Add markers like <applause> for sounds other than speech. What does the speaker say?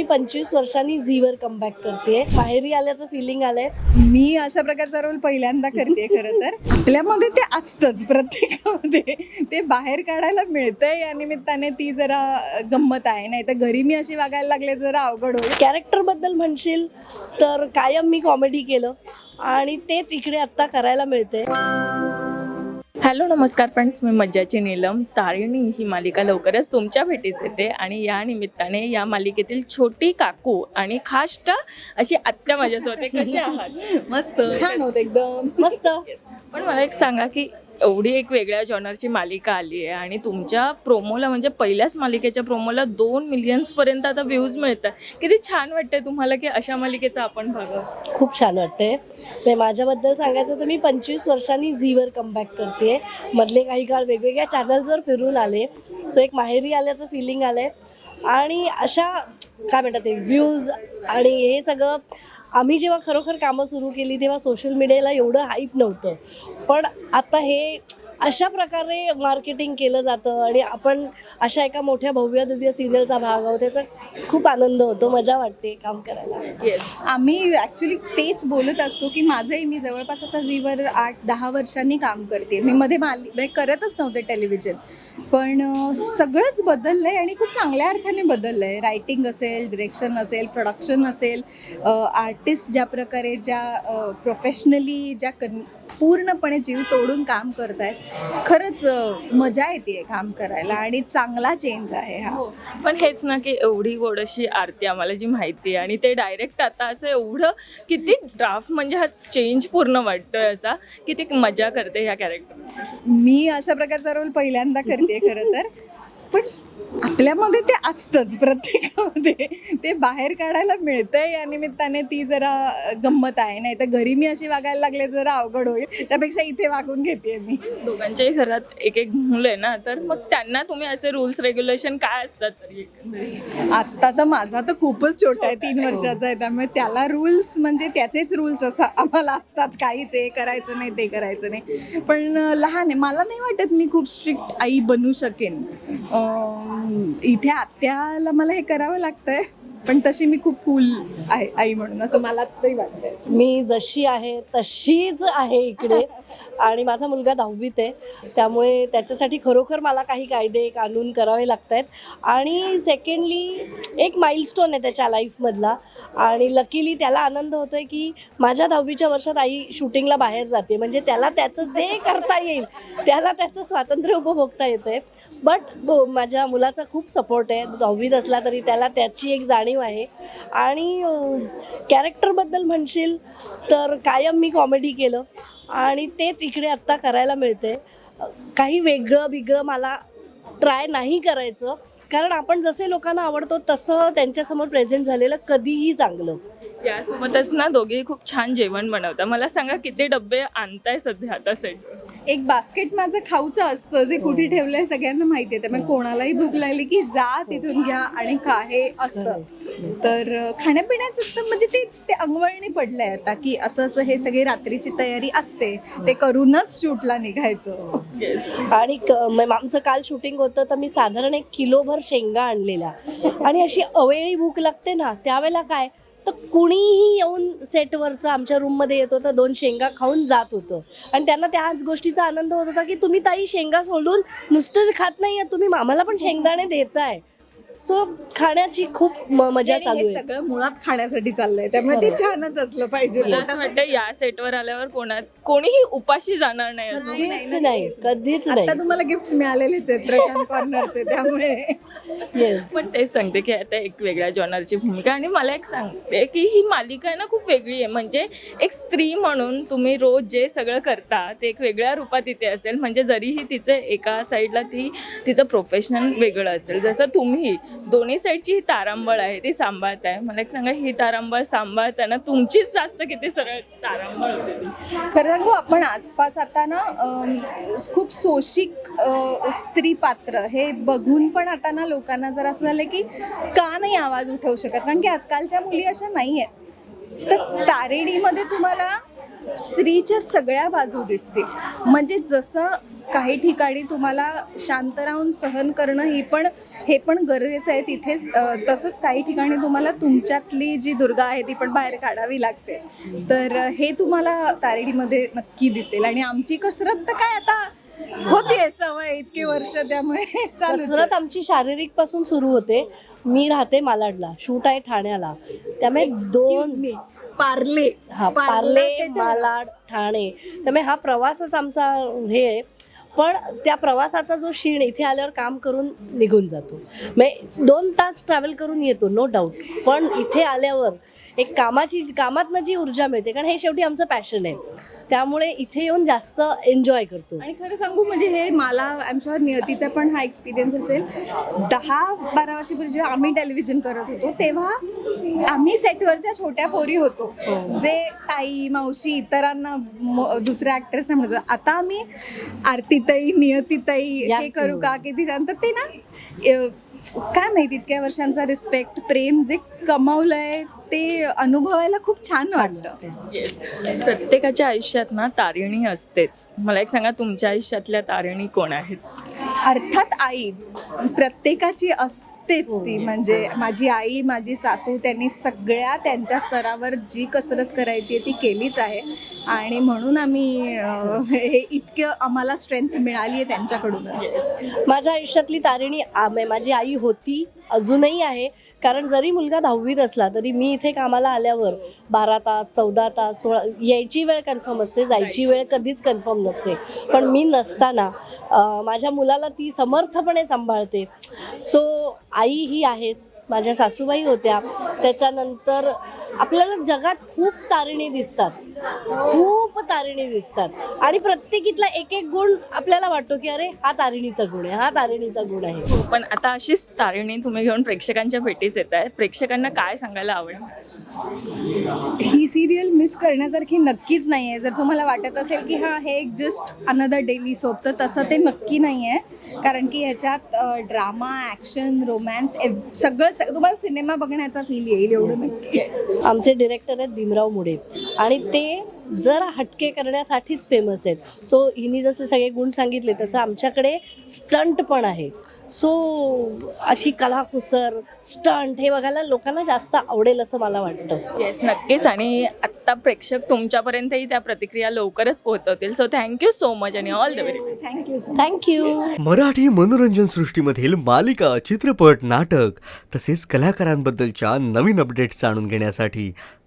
मी पंचवीस वर्षांनी झीवर कमबॅक करते माहेरी आल्याचं फिलिंग आलंय. मी अशा प्रकारचा रोल पहिल्यांदा करते खरं तर. आपल्यामध्ये ते असतंच प्रत्येकामध्ये. ते बाहेर काढायला मिळतंय या निमित्ताने ती जरा गंमत आहे. नाही तर घरी मी अशी वागायला लागले जरा अवघड होईल. कॅरेक्टरबद्दल म्हणशील तर कायम मी कॉमेडी केलं आणि तेच इकडे आत्ता करायला मिळते हॅलो नमस्कार फ्रेंड्स मी मज्जाची नीलम. तारिणी ही मालिका लवकरच तुमच्या भेटीस येते आणि या निमित्ताने या मालिकेतील छोटी काकू आणि खाष्ट अशी आत्या माझ्यासोबत आहे. कशी आहात? मस्त. छान होत एकदम. मस्त. पण मला एक सांगा की एवढी एक वेगळ्या जॉनरची मालिका आली आहे आणि तुमच्या प्रोमोला म्हणजे पहिल्याच मालिकेच्या प्रोमोला दोन मिलियन्सपर्यंत आता व्ह्यूज मिळतात. किती छान वाटतंय तुम्हाला की अशा मालिकेचा आपण बघा? खूप छान वाटतंय. माझ्याबद्दल सांगायचं तर मी पंचवीस वर्षांनी झीवर कमबॅक करते मधले काही काळ वेगवेगळ्या चॅनल्सवर फिरून आले. सो एक माहेरी आल्याचं फिलिंग आलंय. आणि अशा काय म्हणतात ते व्ह्यूज आणि हे सगळं आम्ही जेव्हा खरोखर कामं सुरू केली तेव्हा सोशल मीडियाला एवढं हाईप नव्हतं. पण आता हे अशा प्रकारे मार्केटिंग केलं जातं आणि आपण अशा एका मोठ्या भव्य दिव्य सिरियलचा भाग आहोत त्याचा खूप आनंद होतो मजा वाटते काम करायला. आम्ही ॲक्च्युली तेच बोलत असतो की माझंही मी जवळपास आता झीवर आठ दहा वर्षांनी काम करते. मी मध्ये माल म्हणजे करतच नव्हते टेलिव्हिजन पण सगळंच बदललं आहे आणि खूप चांगल्या अर्थाने बदललं आहे रायटिंग असेल डिरेक्शन असेल प्रोडक्शन असेल आर्टिस्ट ज्या प्रकारे ज्या प्रोफेशनली ज्या कन पूर्णपणे जीव तोडून काम करत आहेत खरंच मजा येते काम करायला आणि चांगला चेंज आहे हा. हो पण हेच ना की एवढी गोड अशी आरती आम्हाला जी माहिती आहे आणि ते डायरेक्ट आता असं एवढं किती ड्राफ्ट म्हणजे हा चेंज पूर्ण वाटतोय असा किती मजा करते ह्या कॅरेक्टर मी अशा प्रकारचा रोल पहिल्यांदा करते. खरं तर. पण आपल्यामध्ये ते असतंच प्रत्येकामध्ये. ते बाहेर काढायला मिळतंय या निमित्ताने ती जरा गंमत आहे. नाही तर घरी मी अशी वागायला लागले जरा अवघड होईल. त्यापेक्षा इथे वागून घेते मी. दोघांच्याही घरात एक एक मुलं आहे ना तर मग त्यांना तुम्ही असे रूल्स रेग्युलेशन काय असतात तरी? आत्ता तर माझा तर खूपच छोटा आहे तीन वर्षाचा आहे. त्यामुळे त्याला रूल्स म्हणजे त्याचेच रूल्स असं आम्हाला असतात. काहीच हे करायचं नाही ते करायचं नाही. पण लहान आहे. मला नाही वाटत मी खूप स्ट्रिक्ट आई बनू शकेन. इथे आत्याला मला हे करावं लागतंय. पण तशी मी खूप कूल आहे आई म्हणून असं मला तरी वाटतंय. मी जशी आहे तशीच आहे इकडे. आणि माझा मुलगा दहावीत आहे. त्यामुळे त्याच्यासाठी खरोखर मला काही कायदे कानून करावे लागत आहेत आणि सेकंडली एक माइलस्टोन आहे त्याच्या लाईफमधला आणि लकीली त्याला आनंद होतो आहे की माझ्या दहावीच्या वर्षात आई शूटिंगला बाहेर जाते. म्हणजे त्याला त्याचं जे करता येईल त्याला त्याचं स्वातंत्र्य उपभोगता येतं आहे हो, बट माझ्या मुलाचा खूप सपोर्ट आहे. दहावीत असला तरी त्याला त्याची एक जाणीव आहे. आणि कॅरेक्टरबद्दल म्हणशील तर कायम मी कॉमेडी केलं. आणि तेच इकडे आत्ता करायला मिळते काही वेगळं बिगळं मला ट्राय नाही करायचं. कारण आपण जसे लोकांना आवडतो तसं त्यांच्यासमोर प्रेझेंट झालेलं कधीही चांगलं. यासोबतच ना दोघेही खूप छान जेवण बनवतात मला सांगा किती डब्बे आणताय सध्या आता सेट एक बास्केट माझं खाऊचं असतं जे कुठे ठेवलंय सगळ्यांना माहिती आहे. त्यामुळे कोणालाही भूक लागली की जा तिथून घ्या आणि खा हे असतं. तर अं, खाण्यापिण्याचं तर म्हणजे ते ते अंगवळणी पडलंय आता की असं असं हे सगळी रात्रीची तयारी असते. ते करूनच शूटला निघायचं. आणि क- आमचं काल शूटिंग होतं तर मी साधारण एक किलोभर शेंगा आणलेल्या. आणि अशी अवेळी भूक लागते ना त्यावेळेला काय? तर कुणीही येऊन सेटवरचं आमच्या रूममध्ये येत होतं दोन शेंगा खाऊन जात होतं. आणि त्यांना त्याच गोष्टीचा आनंद होत होता की तुम्ही ताई शेंगा सोडून नुसतं खात नाही तुम्ही आम्हाला पण शेंगदाणे देताय. सो खाण्याची खूप म- मजा चालू हे आहे. सगळं मुळात खाण्यासाठी चाललंय. त्यामुळे ते छानच असलं पाहिजे. मला असं वाटतं या सेटवर आल्यावर कोणात कोणीही उपाशी जाणार नाही असं. नाही, नाही, कधीच नाही. कधीच नाही. आता तुम्हाला गिफ्ट मिळालेलेच आहेत प्रशांत कॉर्नरचे त्यामुळे. पण तेच सांगते की आता एक वेगळ्या जॉनरची भूमिका. आणि मला एक सांगते की ही मालिका आहे ना खूप वेगळी आहे. म्हणजे एक स्त्री म्हणून तुम्ही रोज जे सगळं करता ते एक वेगळ्या रूपात इथे असेल. म्हणजे जरीही तिचं एका साईडला ती तिचं प्रोफेशनल वेगळं असेल. जसं तुम्ही दोन्ही साईडची ही तारांबळ आहे ती सांभाळताय मला एक सांगा ही तारांबळ सांभाळताना तुमचीच जास्त किती सरळ तारांबळ होते खरं सांगू आपण आसपास आता ना अम, खूप सोशिक अ, स्त्री पात्र हे बघून पण आता ना लोकांना जर असं झालं की का नाही आवाज उठवू शकत. कारण की आजकालच्या मुली अशा नाही आहेत तर तारेडीमध्ये तुम्हाला स्त्रीच्या सगळ्या बाजू दिसतील. म्हणजे जसं काही ठिकाणी तुम्हाला शांत राहून सहन करणं ही पण हे पण गरजेचं आहे. तिथेच तसंच काही ठिकाणी तुम्हाला तुमच्यातली जी दुर्गा आहे ती पण बाहेर काढावी लागते. तर हे तुम्हाला तारेडीमध्ये नक्की दिसेल. आणि आमची कसरत तर काय आता होतीये सवय इतके वर्ष त्यामुळे. <laughs> कसरत आमची शारीरिकपासून सुरू होते. मी राहते मालाडला. शूट आहे ठाण्याला. त्यामुळे दोन पार्ले. हा पार्ला मालाड ठाणे. त्यामुळे हा प्रवासच आमचा हे आहे. पण त्या प्रवासाचा जो क्षीण इथे आल्यावर काम करून निघून जातो. म्हणजे दोन तास ट्रॅव्हल करून येतो नो डाऊट पण इथे आल्यावर एक कामाची कामातनं जी ऊर्जा मिळते कारण हे शेवटी आमचं पॅशन आहे. त्यामुळे इथे येऊन जास्त एन्जॉय करतो. आणि खरं सांगू म्हणजे हे मला आय एम शुअर नियतीचा पण हा एक्सपिरियन्स असेल. दहा बारा वर्षापूर्वी जेव्हा आम्ही टेलिव्हिजन करत होतो तेव्हा आम्ही सेटवरच्या छोट्या पोरी होतो. जे ताई मावशी इतरांना दुसऱ्या ॲक्टर्सना म्हणतो आता आम्ही आरतीताई नियतीताई हे करू का? किती जाणतात ते ना काय माहिती इतक्या वर्षांचा रिस्पेक्ट प्रेम जे कमावलंय ते अनुभवायला खूप छान वाटतं. प्रत्येकाच्या आयुष्यात ना तारिणी असतेच. मला एक सांगा तुमच्या आयुष्यातल्या तारिणी कोण आहेत? अर्थात आई. प्रत्येकाची असतेच ती. म्हणजे माझी आई माझी सासू त्यांनी सगळ्या त्यांच्या स्तरावर जी कसरत करायची आहे ती केलीच आहे. आणि म्हणून आम्ही हे इतकं आम्हाला स्ट्रेंथ मिळाली आहे त्यांच्याकडूनच. माझ्या आयुष्यातली तारिणी आ- माझी आई होती अजूनही आहे. कारण जरी मुलगा दहावीत असला तरी मी इथे कामाला आल्यावर बारा तास चौदा तास सोळा यायची वेळ कन्फर्म असते जायची वेळ कधीच कन्फर्म नसते. पण मी नसताना माझ्या मुलाला ती समर्थपणे सांभाळते. सो आई ही आहेच. माझ्या सासूबाई होत्या. त्याच्यानंतर आपल्याला जगात खूप तारिणी दिसतात. खूप तारिणी दिसतात. आणि प्रत्येकीतला एक एक गुण आपल्याला वाटतो की अरे हा तारिणीचा गुण आहे. हा तारिणीचा गुण आहे. हो, पण आता अशीच तारिणी तुम्ही घेऊन प्रेक्षकांच्या भेटीस येत आहे प्रेक्षकांना काय सांगायला आवडेल? ही सिरियल मिस करण्यासारखी नक्कीच नाही आहे जर तुम्हाला वाटत असेल की हा हे एक जस्ट अनदर डेली सोप तर तसं ते नक्की नाही आहे कारण की ह्याच्यात ड्रामा ॲक्शन रोमॅन्स सगळं सग- तुम्हाला सिनेमा बघण्याचा फील येईल एवढं नक्की. आमचे डिरेक्टर आहेत भीमराव मुडे. आणि ते जरा हटके करण्यासाठीच फेमस आहेत. सो हिनी जसे सगळे गुण सांगितले तसं आमच्याकडे स्टंट पण आहे. सो अशी कलाकुसर स्टंट हे बघायला लोकांना जास्त आवडेल असं मला वाटतं. येस नक्कीच. आणि आत्ता प्रेक्षक तुमच्यापर्यंतही त्या प्रतिक्रिया लवकरच पोहोचवतील. So thank you so much आणि all the best thank you thank you Marathi मनोरंजन सृष्टीमधील मालिका चित्रपट नाटक तसेच कलाकारांबद्दलच्या नवीन अपडेट्स जाणून घेण्यासाठी